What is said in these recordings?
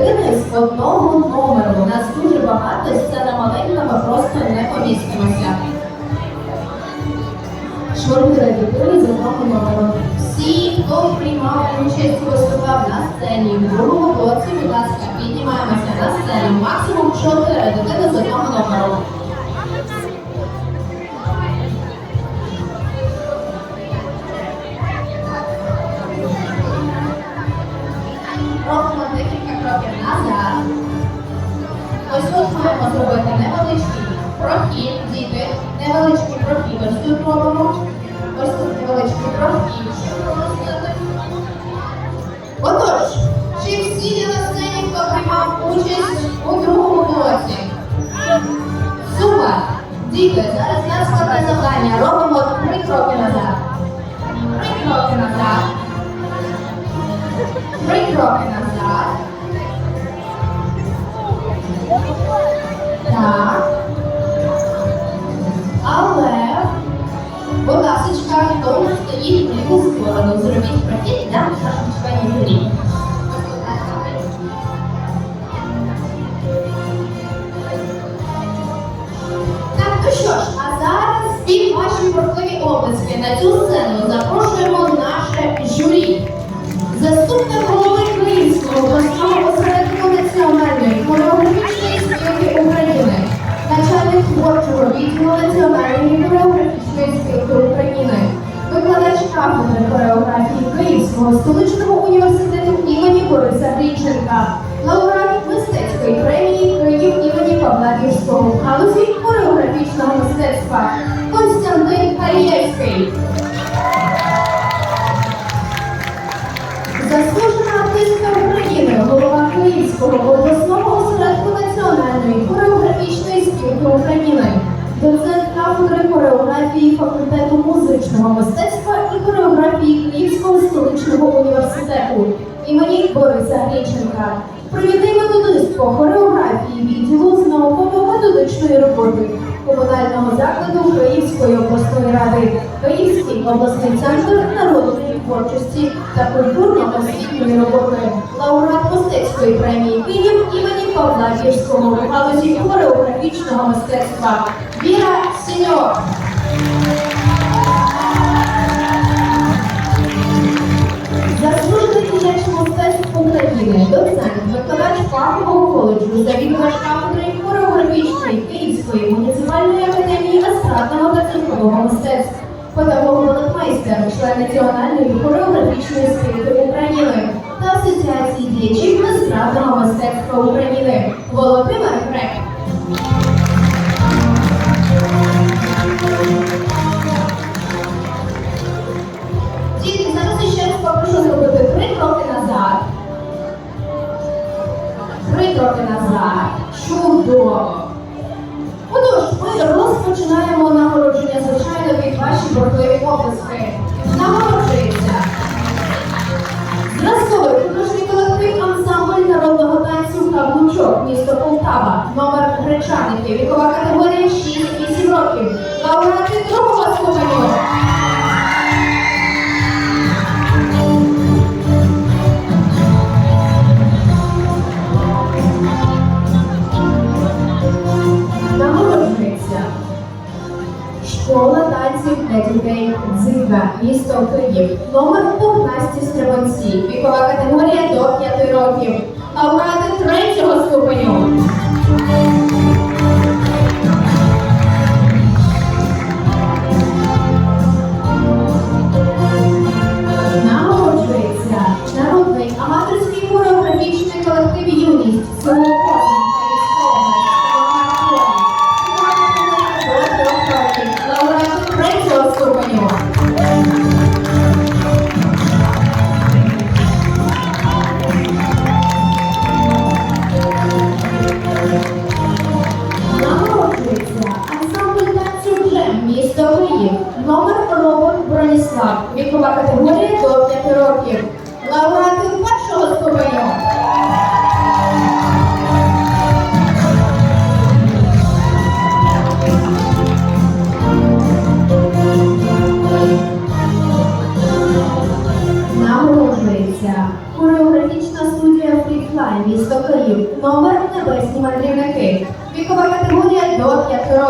4 дитини з одного номеру. У Нас дуже багато, сцена маленька, ми просто не помістимося. Шоргера одного номеру. Всі, хто приймав участь виступав на сцені, в другому блоці, будь ласка, піднімаємося на сцені. Максимум 4 дитини з одного номеру. Маємо зробити невеличкий прохід, діти, невеличкий прохід. Ось тут робимо. Ось тут невеличкий прохід. Отож, чи всі є на сцені, хто приймав участь у другому блоці? Супер! Діти, зараз нас складне завдання. Робимо імені Бориса Грінченка, провідний методист по хореографії відділу з науково-методичної роботи комунального закладу Київської обласної ради, Київський обласний центр народної творчості та культурно-освітньої роботи, лауреат мистецької премії Київ імені Павла Гірського в галузі хореографічного мистецтва Віра Сіньор. України, доцент, викладач фахового коледжу, завідувач кафедри хореографічної Київської муніципальної академії естрадного та циркового мистецтв, педагог балетмейстер, член Національної хореографічної спілки України та Асоціації діячів естрадного мистецтва України Володимир Грек. Діти, зараз ще раз попрошу зробити три кроки назад. Три кроки назад. Чудово. Отож, ми розпочинаємо нагородження, звичайно, під ваші бурхливі оплески. Нагороджується. Зразковий художній колектив ансамбль народного танцю Каблучок, місто Полтава, номер Гречаники, вікова категорія 6-8 років. Лауреати другого ступеню. Для дітей Дзига, місто Київ, номер 15 Стрибанці, вікова категорія до 5 років, лауреати третього ступеню.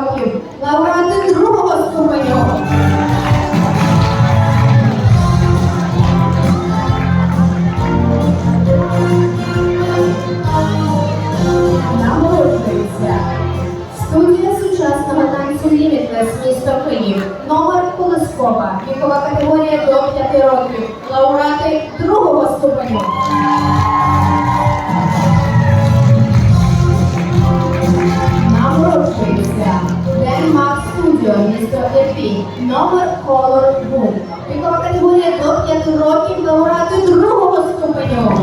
Років. Лауреати другого ступеню. Нагороджується студія сучасного танцю Лімітлес, місто Київ, номер Колескова, вікова категорія до 5 років. Лауреати другого ступеню. Місто Ірпінь, номер Color Boom. Вікова категорія до 5 років, лауреати другого ступеню.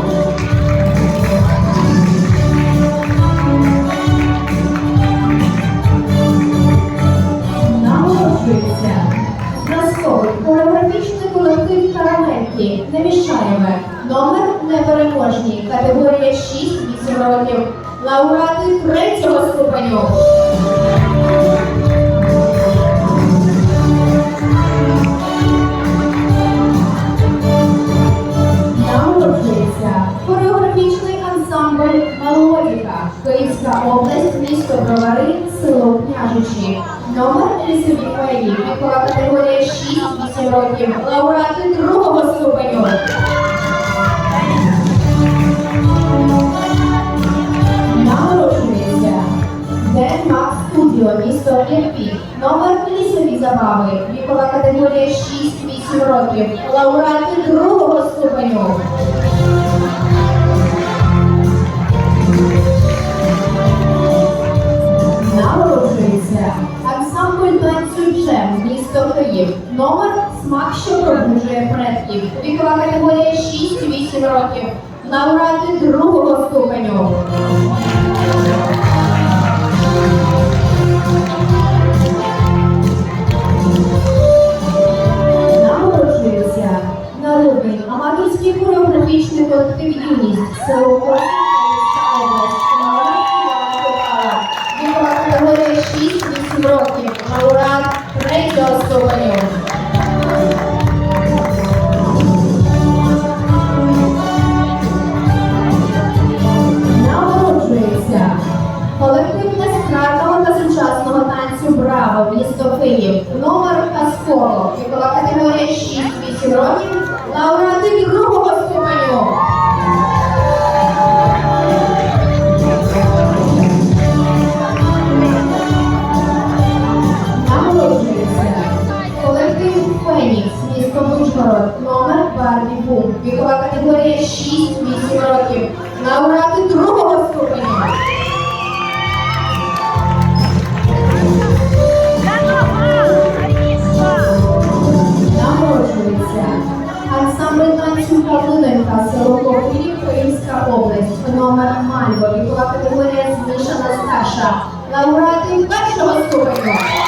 Нагороджується зразковий хореографічний колектив Карамельки Немішаєве, номер непереможні, категорія 6-8 років, лауреати третього ступеню. Київська область, місто Бровари, село Княжичі. Номер лісові вікова категорія 6-8 років, лауреати другого ступеню. Народжується Денмак Студіо, місто Ірпінь. Номер лісові забави, вікова категорія 6-8 років, лауреати другого ступеню. Ансамбль танцю Джем, місто Київ. Номер смак, що пробуджує предків. Вікова категорія 6-8 років. Лауреати другого ступеню. Народжується народний аматорський хореографічний колектив Юність, село Копала. Вікова категорія 6-8 років, лауреат третього номер Барбі Бум, вікова категорія 6-8 років, лауреати другого ступеню. Народжується ансамбль танцю Калиненка, село Копилів, Київська область, номер Мальво, вікова категорія змішана старша, лауреати першого ступеню.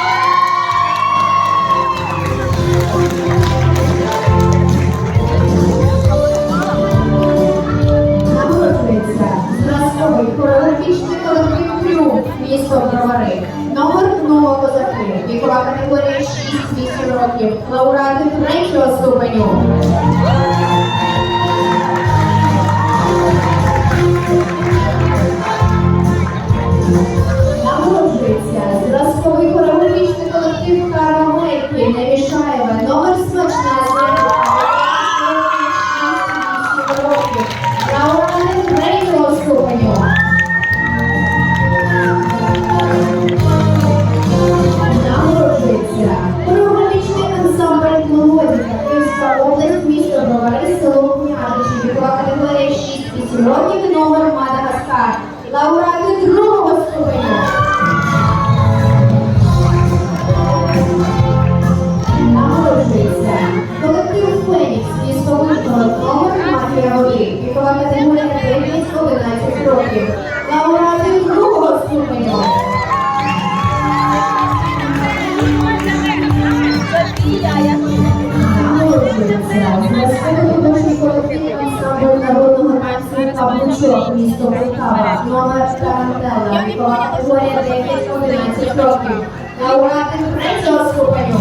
Лауреати третього ступеню.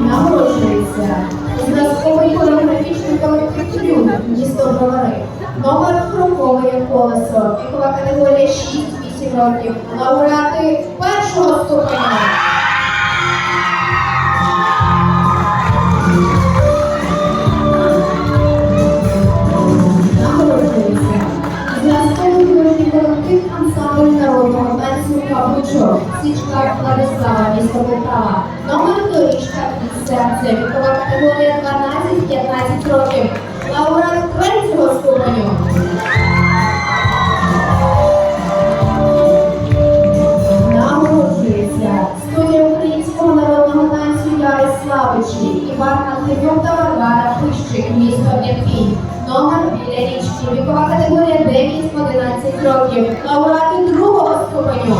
Нагороджується зразковий хореографічний колектив «Трюк» місто Бровари. Номер Крокове колесо, вікова категорія 6-8 років. Лауреати першого ступеня. Полтава. Номер доріжка і серце, вікова категорія 12-15 років. Лауреат третього ступеню. Нагороджується студія українського народного танцю Яриславичі, Іван Антонюк та Варвара Пищик, місто Ірпінь. Номер біля річки, вікова категорія 9-11 років. Лауреати другого ступеню.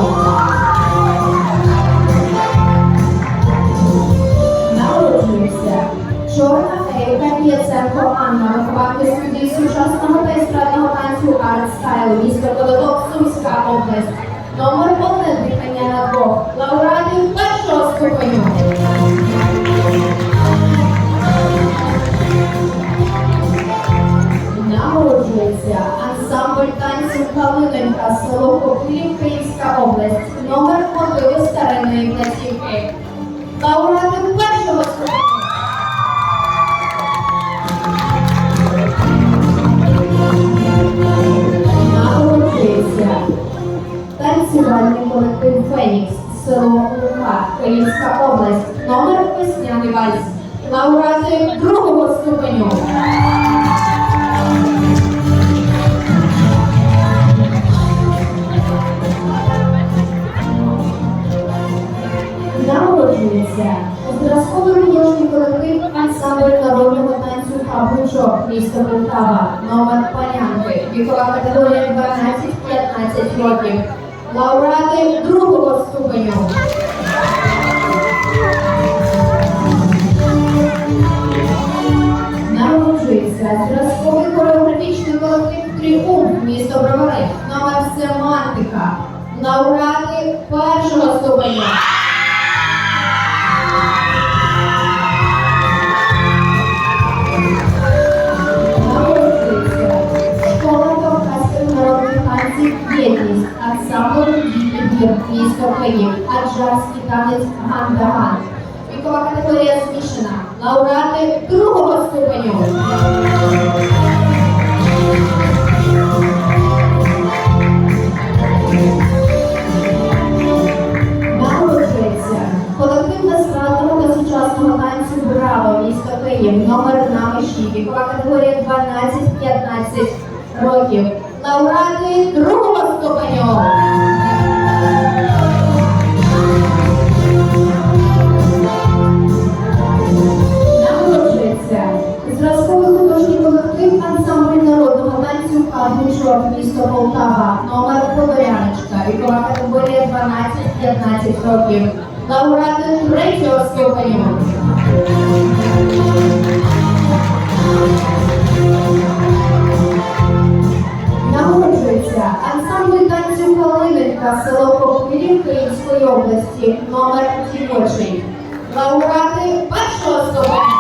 Чорна Ейка Яценко Анна, вихованка студії сучасного та естрадного танцю Арт Стайл, місто Колоток, Сумська область. Номер один дихання на двох. Лауреатів першого ступеню. Нагороджується ансамбль танців Калиненька, село Київська область. Номер Фенікс, село Лука, Київська область. Номер весняний вальс. Лауреати другого ступеню. Народжується зразковий художній колектив ансамбль народного танцю Павлучок, місто Полтава, номер Панянки, вікова категорія 12-15 років. Лауреати другого ступеню. Народжується зразковий хореографічний колектив Тріумф, місто Бровари, номер Семантика. Лауреати першого ступеня. Місто аджарський танець «Гандаган». Вікова категорія змішана. Лауреати другого ступеню. Павлучок, місто Полтава, номер Подоряночка, вікова категорія 12-15 років. Лауреати третього ступеню. Нагороджується ансамбль танцю Калиненька, село Копилів Київської області, номер дівочий. Лауреати першого ступеня.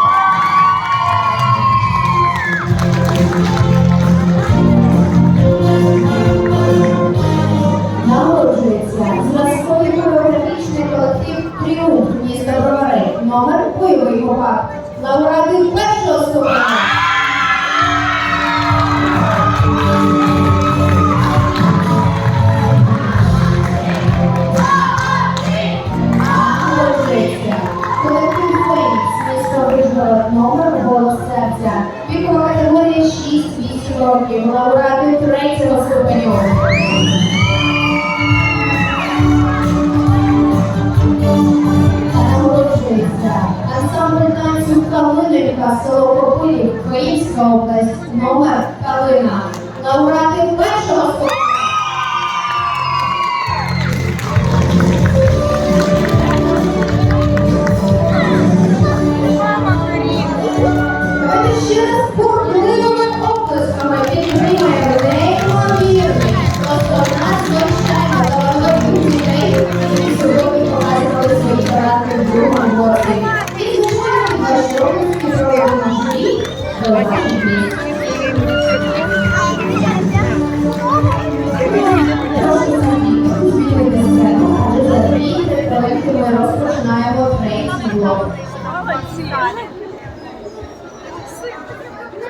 Років. Лауреати третього ступеню. Нагороджується ансамбль танцю Калинівка, село Копилів, Київська область, номер Калина. Лауреати.